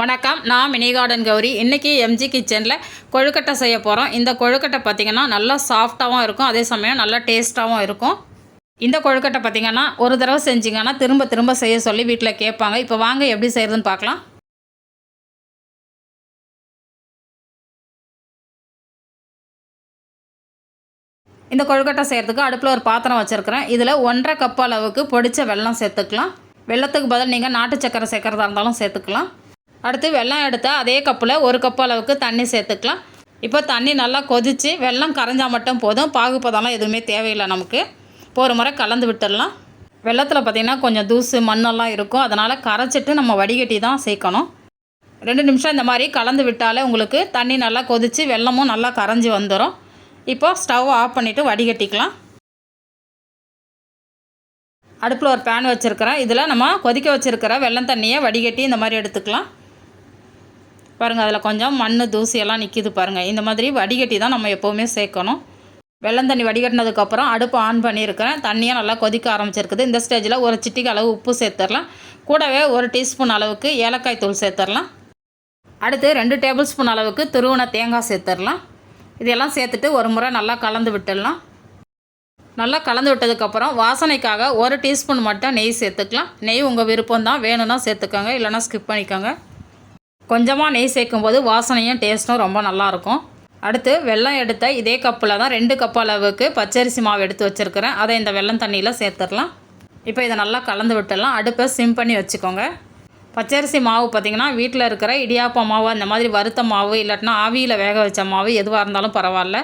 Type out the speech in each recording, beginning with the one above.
வணக்கம். நான் mini garden Gowri இன்றைக்கி எம்ஜி கிச்சனில் கொழுக்கட்டை செய்ய போகிறோம் இந்த கொழுக்கட்டை பார்த்திங்கன்னா நல்லா சாஃப்டாகவும் இருக்கும். அதே சமயம் நல்லா டேஸ்ட்டாகவும் இருக்கும். இந்த கொழுக்கட்டை பார்த்திங்கன்னா ஒரு தடவை செஞ்சிங்கன்னா திரும்ப திரும்ப செய்ய சொல்லி வீட்டில் கேட்பாங்க. இப்போ வாங்க எப்படி செய்கிறதுன்னு பார்க்கலாம் இந்த கொழுக்கட்டை செய்கிறதுக்கு அடுப்பில் ஒரு பாத்திரம் வச்சுருக்கிறேன். இதில் ஒன்றரை கப் அளவுக்கு பொடித்த வெல்லம் சேர்த்துக்கலாம். வெள்ளத்துக்கு பதில் நீங்கள் நாட்டு சக்கரை சேர்க்குறதா இருந்தாலும் சேர்த்துக்கலாம். அடுத்து வெள்ளம் எடுத்தால் அதே கப்பில் ஒரு கப் அளவுக்கு தண்ணி சேர்த்துக்கலாம். இப்போ தண்ணி நல்லா கொதித்து வெல்லம் கரைஞ்சால் மட்டும் போதும். பாகுப்பதெல்லாம் எதுவுமே தேவையில்லை நமக்கு. இப்போ ஒரு முறை கலந்து விட்டுடலாம். வெள்ளத்தில் பார்த்திங்கன்னா கொஞ்சம் தூசு மண்ணெல்லாம் இருக்கும். அதனால் கரைச்சிட்டு நம்ம வடிகட்டி தான் சேர்க்கணும். ரெண்டு நிமிஷம் இந்த மாதிரி கலந்து விட்டாலே உங்களுக்கு தண்ணி நல்லா கொதித்து வெள்ளமும் நல்லா கரைஞ்சி வந்துடும் இப்போ ஸ்டவ் ஆஃப் பண்ணிவிட்டு வடிகட்டிக்கலாம். அடுப்பில் ஒரு பேன் வச்சுருக்கிறேன். இதில் நம்ம கொதிக்க வச்சுருக்கிற வெள்ளம் தண்ணியை வடிகட்டி இந்த மாதிரி எடுத்துக்கலாம். பாருங்கள் அதில் கொஞ்சம் மண் தூசியெல்லாம் நிற்கிது பாருங்கள் இந்த மாதிரி வடிகட்டி தான் நம்ம எப்போவுமே சேர்க்கணும். வெள்ளம் தண்ணி வடிகட்டினதுக்கப்புறம் அடுப்பு ஆன் பண்ணியிருக்கிறேன். தண்ணியாக நல்லா கொதிக்க ஆரம்பிச்சிருக்குது. இந்த ஸ்டேஜில் ஒரு சிட்டிக்கு அளவு உப்பு சேர்த்துடலாம். கூடவே ஒரு டீஸ்பூன் அளவுக்கு ஏலக்காய் தூள் சேர்த்துடலாம். அடுத்து ரெண்டு டேபிள் ஸ்பூன் அளவுக்கு துருவன தேங்காய் சேர்த்துடலாம். இதெல்லாம் சேர்த்துட்டு ஒரு முறை நல்லா கலந்து விட்டுடலாம். நல்லா கலந்து விட்டதுக்கப்புறம் வாசனைக்காக ஒரு டீஸ்பூன் மட்டும் நெய் சேர்த்துக்கலாம். நெய் உங்கள் விருப்பம் தான் வேணும்னா சேர்த்துக்கோங்க. இல்லைனா ஸ்கிப் பண்ணிக்கோங்க. கொஞ்சமாக நெய் சேர்க்கும் போது வாசனையும் டேஸ்ட்டும் ரொம்ப நல்லாயிருக்கும். அடுத்து வெள்ளம் எடுத்த இதே கப்பில் தான் ரெண்டு கப் அளவுக்கு பச்சரிசி மாவு எடுத்து வச்சுருக்கிறேன். அதை இந்த வெள்ளம் தண்ணியில் சேர்த்துடலாம். இப்போ இதை நல்லா கலந்து விட்டுடலாம். அடுப்பை சிம் பண்ணி வச்சுக்கோங்க. பச்சரிசி மாவு பார்த்திங்கன்னா வீட்டில் இருக்கிற இடியாப்ப மாவு அந்த மாதிரி வறுத்த மாவு இல்லாட்டினா ஆவியில் வேக வச்ச மாவு எதுவாக இருந்தாலும் பரவாயில்ல.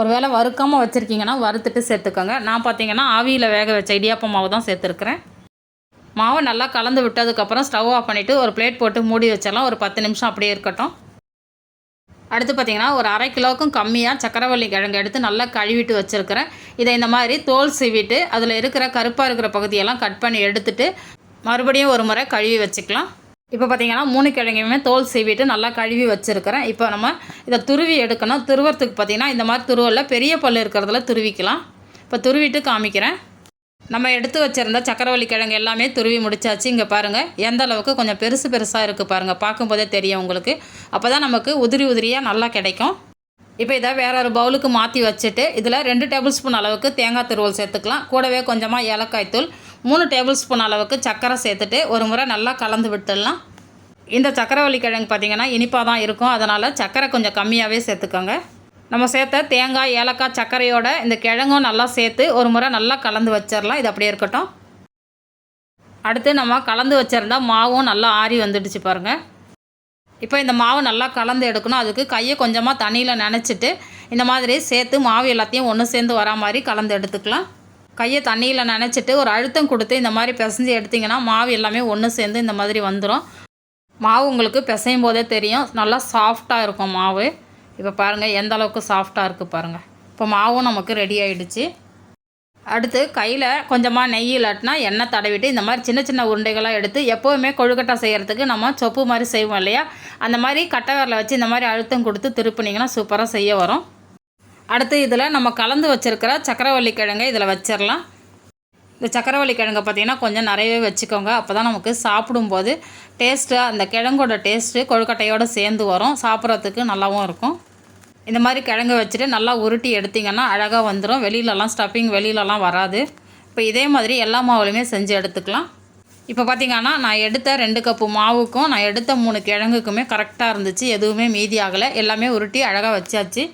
ஒரு வேளை வறுக்காமல் வச்சுருக்கீங்கன்னா வறுத்துட்டு சேர்த்துக்கோங்க. நான் பார்த்திங்கன்னா ஆவியில் வேக வச்ச இடியாப்ப மாவு தான் சேர்த்துருக்குறேன். மாவை நல்லா கலந்து விட்டதுக்கப்புறம் ஸ்டவ் ஆஃப் பண்ணிவிட்டு ஒரு பிளேட் போட்டு மூடி வச்சிடலாம். ஒரு பத்து நிமிஷம் அப்படியே இருக்கட்டும். அடுத்து பார்த்திங்கன்னா ஒரு அரை கிலோவுக்கும் கம்மியாக சக்கரவள்ளி கிழங்கு எடுத்து நல்லா கழுவிட்டு வச்சுருக்கிறேன். இதை இந்த மாதிரி தோல் சீவிட்டு அதில் இருக்கிற கருப்பாக இருக்கிற பகுதியெல்லாம் கட் பண்ணி எடுத்துட்டு மறுபடியும் ஒரு முறை கழுவி வச்சுக்கலாம். இப்போ பார்த்திங்கன்னா மூணு கிழங்கையுமே தோல் சீவிட்டு நல்லா கழுவி வச்சுருக்கிறேன். இப்போ நம்ம இதை துருவி எடுக்கணும். துருவறதுக்கு பார்த்திங்கன்னா இந்த மாதிரி துருவலில் பெரிய பல் இருக்கிறதுல துருவிக்கலாம். இப்போ துருவிட்டு காமிக்கிறேன். நம்ம எடுத்து வச்சுருந்த சக்கரவள்ளி கிழங்கு எல்லாமே துருவி முடிச்சாச்சு. இங்கே பாருங்கள் எந்த அளவுக்கு கொஞ்சம் பெருசு பெருசாக இருக்குது பாருங்கள் பார்க்கும்போதே தெரியும் உங்களுக்கு. அப்போ தான் நமக்கு உதிரி உதிரியாக நல்லா கிடைக்கும். இப்போ இதை வேற ஒரு பவுலுக்கு மாற்றி வச்சுட்டு இதில் ரெண்டு டேபிள் ஸ்பூன் அளவுக்கு தேங்காய் துருவல் சேர்த்துக்கலாம். கூடவே கொஞ்சமாக ஏலக்காய் தூள் மூணு டேபிள் ஸ்பூன் அளவுக்கு சர்க்கரை சேர்த்துட்டு ஒரு முறை நல்லா கலந்து விட்டுடலாம். இந்த சக்கரவள்ளி கிழங்கு பார்த்திங்கன்னா இனிப்பாக தான் இருக்கும். அதனால் சர்க்கரை கொஞ்சம் கம்மியாகவே சேர்த்துக்கோங்க. நம்ம சேர்த்த தேங்காய் ஏலக்காய் சர்க்கரையோட இந்த கிழங்கும் நல்லா சேர்த்து ஒரு முறை நல்லா கலந்து வச்சிடலாம் இது அப்படியே இருக்கட்டும். அடுத்து நம்ம கலந்து வச்சுருந்தா மாவும் நல்லா ஆறி வந்துடுச்சு பாருங்கள் இப்போ இந்த மாவு நல்லா கலந்து எடுக்கணும். அதுக்கு கையை கொஞ்சமாக தண்ணியில் நினச்சிட்டு இந்த மாதிரி சேர்த்து மாவு எல்லாத்தையும் ஒன்று சேர்ந்து வரா மாதிரி கலந்து எடுத்துக்கலாம். கையை தண்ணியில் நினச்சிட்டு ஒரு அழுத்தம் கொடுத்து இந்த மாதிரி பிசைஞ்சு எடுத்திங்கன்னா மாவு எல்லாமே ஒன்று சேர்ந்து இந்த மாதிரி வந்துடும் மாவு உங்களுக்கு பிசையும் போதே தெரியும். நல்லா சாஃப்டாக இருக்கும் மாவு. இப்போ பாருங்கள் எந்த அளவுக்கு சாஃப்டாக இருக்குது பாருங்கள் இப்போ மாவும் நமக்கு ரெடி ஆகிடுச்சு அடுத்து கையில் கொஞ்சமாக நெய் இல்லாட்டினா எண்ணெய் தடவிட்டு இந்த மாதிரி சின்ன சின்ன உருண்டைகளாக எடுத்து எப்போவுமே கொழுக்கட்டை செய்கிறதுக்கு நம்ம சொப்பு மாதிரி செய்வோம் இல்லையா? அந்த மாதிரி கட்டை வச்சு இந்த மாதிரி அழுத்தம் கொடுத்து திருப்பினீங்கன்னா சூப்பராக செய்ய வரும். அடுத்து இதில் நம்ம கலந்து வச்சுருக்கிற சக்கரவள்ளி கிழங்கை இதில் வச்சிடலாம் இந்த சக்கரவள்ளி கிழங்கை பார்த்திங்கன்னா கொஞ்சம் நிறையவே வச்சுக்கோங்க. அப்போ தான் நமக்கு சாப்பிடும்போது டேஸ்ட்டு அந்த கிழங்கோட டேஸ்ட்டு கொழுக்கட்டையோடு சேர்ந்து வரும். சாப்பிட்றதுக்கு நல்லாவும் இருக்கும். இந்த மாதிரி கிழங்கு வச்சுட்டு நல்லா உருட்டி எடுத்திங்கன்னா அழகாக வந்துடும் வெளியிலலாம் ஸ்டஃபிங் வெளியிலலாம் வராது. இப்போ இதே மாதிரி எல்லா மாவுலையுமே செஞ்சு எடுத்துக்கலாம். இப்போ பார்த்திங்கன்னா நான் எடுத்த ரெண்டு கப்பு மாவுக்கும் நான் எடுத்த மூணு கிழங்குக்குமே கரெக்டாக இருந்துச்சு. எதுவுமே மீதி ஆகலை. எல்லாமே உருட்டி அழகாக வச்சாச்சு.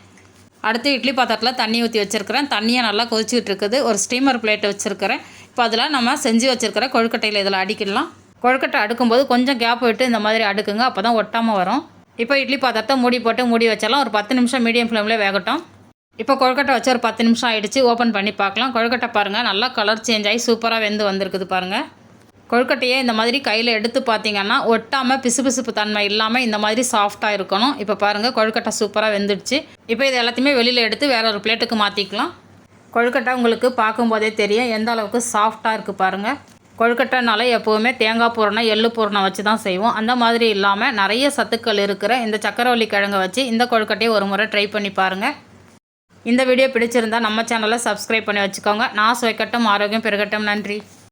அடுத்து இட்லி பாத்திரத்தில் தண்ணி ஊற்றி வச்சுருக்கிறேன். தண்ணியை நல்லா கொதிச்சுட்டு இருக்குது. ஒரு ஸ்டீமர் பிளேட் வச்சுருக்கிறேன். இப்போ அதில் நம்ம செஞ்சு வச்சுருக்கிற கொழுக்கட்டையில் இதில் அடிக்கலாம் கொழுக்கட்டை அடுக்கும்போது கொஞ்சம் கேப் விட்டு இந்த மாதிரி அடுக்குங்க. அப்போ தான் ஒட்டாமல் வரும். இப்போ இட்லி பாத்திரத்தை மூடி போட்டு மூடி வச்சாலும் ஒரு பத்து நிமிஷம் மீடியம் ஃப்ளேமில் வேகட்டும். இப்போ கொழுக்கட்டை வச்சு ஒரு பத்து நிமிஷம் ஆகிடுச்சு ஓப்பன் பண்ணி பார்க்கலாம். கொழுக்கட்டை பாருங்கள் நல்லா கலர் சேஞ்ச் ஆகி சூப்பராக வெந்து வந்திருக்குது பாருங்கள் கொழுக்கட்டையே இந்த மாதிரி கையில் எடுத்து பார்த்தீங்கன்னா ஒட்டாமல் பிசுபிசுப்பு தன்மை இல்லாமல் இந்த மாதிரி சாஃப்டாக இருக்கணும். இப்போ பாருங்கள் கொழுக்கட்டை சூப்பராக வெந்துடுச்சு. இப்போ இது எல்லாத்தையுமே வெளியில் எடுத்து வேற ஒரு பிளேட்டுக்கு மாற்றிக்கலாம் கொழுக்கட்டை உங்களுக்கு பார்க்கும்போதே தெரியும். எந்த அளவுக்கு சாஃப்டாக இருக்குது பாருங்கள் கொழுக்கட்டைனால எப்போவுமே தேங்காய் பூரணம் எள்ளு பூரணம் வச்சு தான் செய்வோம். அந்த மாதிரி இல்லாமல் நிறைய சத்துக்கள் இருக்கிற இந்த சக்கரவள்ளி கிழங்கை வச்சு இந்த கொழுக்கட்டையை ஒரு முறை ட்ரை பண்ணி பாருங்கள் இந்த வீடியோ பிடிச்சிருந்தா நம்ம சேனலை சப்ஸ்கிரைப் பண்ணி வச்சுக்கோங்க. நான் சுவைக்கட்டும் ஆரோக்கியம் பெருகட்டும். நன்றி.